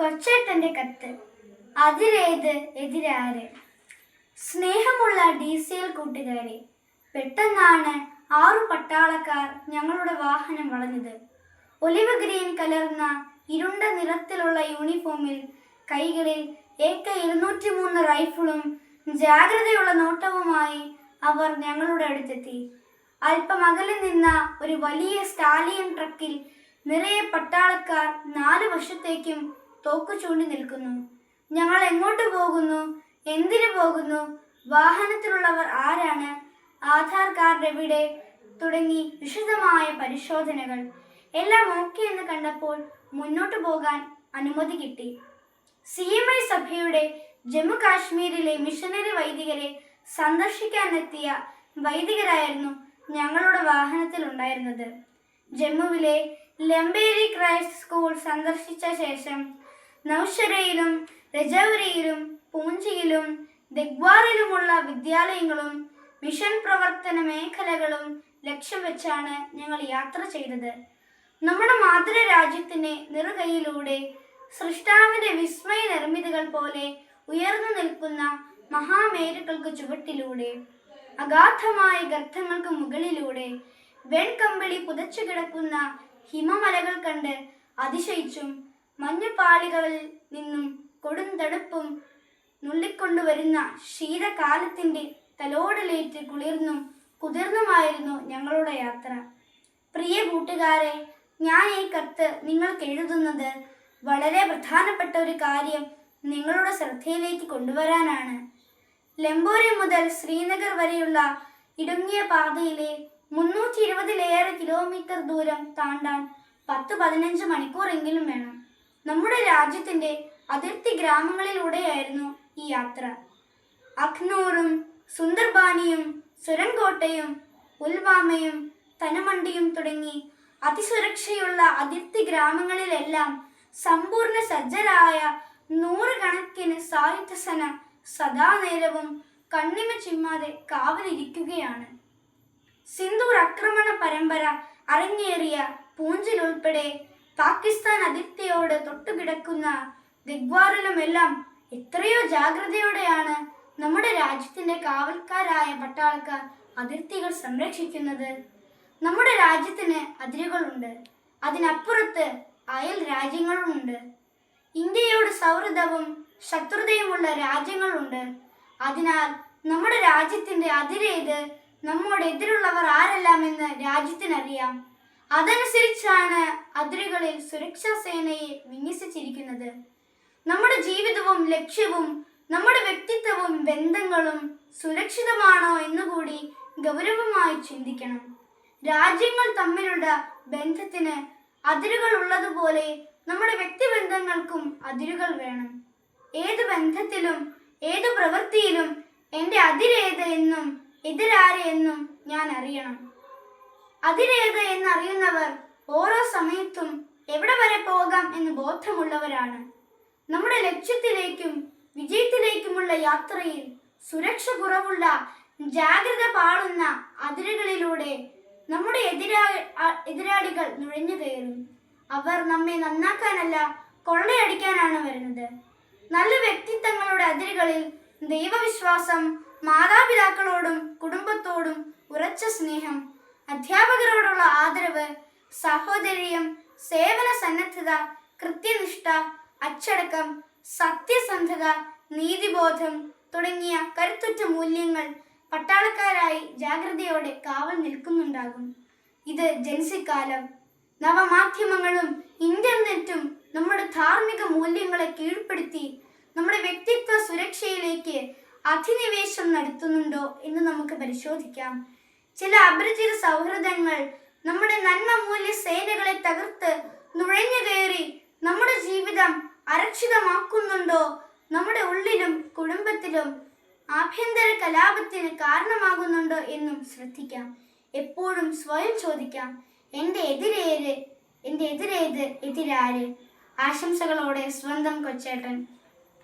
കൊച്ചേട്ടന്റെ കത്ത്. അതിലേത് എതിരാര്? സ്നേഹമുള്ള D C L കൂട്ടുകാരെ പെട്ടെന്നാണ് ആറു പട്ടാളക്കാർ ഞങ്ങളുടെ വാഹനം വളഞ്ഞത്. ഒലിവ് ഗ്രീൻ കലർന്ന ഇരുണ്ട നിറത്തിലുള്ള യൂണിഫോമിൽ കൈകളിൽ ഏക ഇരുന്നൂറ്റി മൂന്ന് റൈഫിളും ജാഗ്രതയുള്ള നോട്ടവുമായി അവർ ഞങ്ങളുടെ അടുത്തെത്തി. അല്പം അകലെ നിന്ന ഒരു വലിയ സ്റ്റാലിയൻ ട്രക്കിൽ നിറയെ പട്ടാളക്കാർ നാല് വശത്തേക്കും തോക്കു ചൂണ്ടി നിൽക്കുന്നു. ഞങ്ങൾ എങ്ങോട്ട് പോകുന്നു? എന്തിനു പോകുന്നു? വാഹനത്തിലുള്ളവർ ആരാണ്? ആധാർ കാർഡ് എവിടെ തുടങ്ങി വിശദമായ പരിശോധനകൾ. എല്ലാം ഓക്കെ എന്ന് കണ്ടപ്പോൾ മുന്നോട്ട് പോകാൻ അനുമതി കിട്ടി. സി എം ഐ സഭയുടെ ജമ്മു കാശ്മീരിലെ മിഷനറി വൈദികരെ സന്ദർശിക്കാനെത്തിയ വൈദികരായിരുന്നു ഞങ്ങളുടെ വാഹനത്തിൽ ഉണ്ടായിരുന്നത്. ജമ്മുവിലെ ലംബേരി ക്രൈസ്റ്റ് സ്കൂൾ സന്ദർശിച്ച ശേഷം നൌഷരയിലും രജൗരിയിലും പൂഞ്ചിയിലും ദിഗ്വാറിലുമുള്ള വിദ്യാലയങ്ങളും മിഷൻ പ്രവർത്തന മേഖലകളും ലക്ഷ്യം വെച്ചാണ് ഞങ്ങൾ യാത്ര ചെയ്തത്. നമ്മുടെ മാതൃരാജ്യത്തിന്റെ നിറുകയിലൂടെ സൃഷ്ടാവിന്റെ വിസ്മയ നിർമ്മിതികൾ പോലെ ഉയർന്നു നിൽക്കുന്ന മഹാമേരുക്കൾക്ക് ചുവട്ടിലൂടെ അഗാധമായ ഗർത്തങ്ങൾക്ക് മുകളിലൂടെ വെൺകമ്പിളി പുതച്ചു കിടക്കുന്ന ഹിമമലകൾ കണ്ട് അതിശയിച്ചും മഞ്ഞുപാളികളിൽ നിന്നും കൊടുന്തണുപ്പും നുള്ളിക്കൊണ്ടുവരുന്ന ശീതകാലത്തിന്റെ തലോടലേറ്റ് കുളിർന്നും കുതിർന്നുമായിരുന്നു ഞങ്ങളുടെ യാത്ര. പ്രിയ കൂട്ടുകാരെ ഞാൻ ഈ കത്ത് നിങ്ങൾക്ക് എഴുതുന്നത് വളരെ പ്രധാനപ്പെട്ട ഒരു കാര്യം നിങ്ങളുടെ ശ്രദ്ധയിലേക്ക് കൊണ്ടുവരാനാണ്. ലംബോരി മുതൽ ശ്രീനഗർ വരെയുള്ള ഇടുങ്ങിയ പാതയിലെ മുന്നൂറ്റി ഇരുപതിലേറെ കിലോമീറ്റർ ദൂരം താണ്ടാൻ പത്ത് പതിനഞ്ച് മണിക്കൂറെങ്കിലും വേണം. നമ്മുടെ രാജ്യത്തിന്റെ അതിർത്തി ഗ്രാമങ്ങളിലൂടെയായിരുന്നു ഈ യാത്ര. അഖ്നൂറും സുന്ദർബാനിയും സുരങ്കോട്ടയും ഉൽവാമയും തനമണ്ടിയും തുടങ്ങി അതിസുരക്ഷയുള്ള അതിർത്തി ഗ്രാമങ്ങളിലെല്ലാം സമ്പൂർണ സജ്ജരായ നൂറുകണക്കിന് സായുധസന സദാനേരവും കണ്ണിമ ചിമ്മാതെ കാവലിരിക്കുകയാണ്. സിന്ധൂർ ആക്രമണ പരമ്പര അരങ്ങേറിയ പൂഞ്ചിൽ ഉൾപ്പെടെ പാകിസ്ഥാൻ അതിർത്തിയോട് തൊട്ടുകിടക്കുന്ന ദിഗ്വാറിലുമെല്ലാം എത്രയോ ജാഗ്രതയോടെയാണ് നമ്മുടെ രാജ്യത്തിന്റെ കാവൽക്കാരായ പട്ടാളക്കാർ അതിർത്തികൾ സംരക്ഷിക്കുന്നത്. നമ്മുടെ രാജ്യത്തിന് അതിരുകളുണ്ട്. അതിനപ്പുറത്ത് അയൽ രാജ്യങ്ങളുമുണ്ട്. ഇന്ത്യയോട് സൗഹൃദവും ശത്രുതയുമുള്ള രാജ്യങ്ങളുണ്ട്. അതിനാൽ നമ്മുടെ രാജ്യത്തിന്റെ അതിരേത് നമ്മോട് എതിരുള്ളവർ ആരെല്ലാമെന്ന് രാജ്യത്തിനറിയാം. അതനുസരിച്ചാണ് അതിരുകളിൽ സുരക്ഷാ സേനയെ വിന്യസിച്ചിരിക്കുന്നത്. നമ്മുടെ ജീവിതവും ലക്ഷ്യവും നമ്മുടെ വ്യക്തിത്വവും ബന്ധങ്ങളും സുരക്ഷിതമാണോ എന്നുകൂടി ഗൗരവമായി ചിന്തിക്കണം. രാജ്യങ്ങൾ തമ്മിലുള്ള ബന്ധത്തിന് അതിരുകൾ ഉള്ളതുപോലെ നമ്മുടെ വ്യക്തിബന്ധങ്ങൾക്കും അതിരുകൾ വേണം. ഏത് ബന്ധത്തിലും ഏത് പ്രവൃത്തിയിലും എന്റെ അതിരേത് എന്നും എതിരാര് എന്നും ഞാൻ അറിയണം. അതിരേത് എന്നറിയുന്നവർ ഓരോ സമയത്തും എവിടെ വരെ പോകാം എന്ന് ബോധമുള്ളവരാണ്. നമ്മുടെ ലക്ഷ്യത്തിലേക്കും വിജയത്തിലേക്കുമുള്ള യാത്രയിൽ സുരക്ഷ കുറവുള്ള ജാഗ്രത പാളുന്ന അതിരുകളിലൂടെ നമ്മുടെ എതിരാ എതിരാളികൾ നുഴഞ്ഞു കയറും. അവർ നമ്മെ നന്നാക്കാനല്ല കൊള്ളയടിക്കാനാണ് വരുന്നത്. നല്ല വ്യക്തിത്വങ്ങളുടെ അതിരുകളിൽ ദൈവവിശ്വാസം മാതാപിതാക്കളോടും കുടുംബത്തോടും ഉറച്ച സ്നേഹം അധ്യാപകരോടുള്ള ആദരവ് സഹോദര്യം സേവന സന്നദ്ധത കൃത്യനിഷ്ഠ അച്ചടക്കം സത്യസന്ധത നീതിബോധം തുടങ്ങിയ കരുത്തുറ്റ മൂല്യങ്ങൾ പട്ടാളക്കാരായി ജാഗ്രതയോടെ കാവൽ നിൽക്കുന്നുണ്ടാകും. ഇത് ജൻസിക്കാലം. നവമാധ്യമങ്ങളും ഇന്റർനെറ്റും നമ്മുടെ ധാർമ്മിക മൂല്യങ്ങളെ കീഴ്പ്പെടുത്തി നമ്മുടെ വ്യക്തിത്വ സുരക്ഷയിലേക്ക് അധിനിവേശം നടത്തുന്നുണ്ടോ എന്ന് നമുക്ക് പരിശോധിക്കാം. ചില അപരിചിത സൗഹൃദങ്ങൾ നമ്മുടെ നന്മ മൂല്യ സേനകളെ തകർത്ത് നുഴഞ്ഞു കയറി നമ്മുടെ ജീവിതം അരക്ഷിതമാക്കുന്നുണ്ടോ? നമ്മുടെ ഉള്ളിലും കുടുംബത്തിലും ആഭ്യന്തര കലാപത്തിന് കാരണമാകുന്നുണ്ടോ എന്നും ശ്രദ്ധിക്കാം. എപ്പോഴും സ്വയം ചോദിക്കാം എന്റെ എതിരേര് എന്റെ എതിരേത്? എതിരാര്? ആശംസകളോടെ സ്വന്തം കൊച്ചേട്ടൻ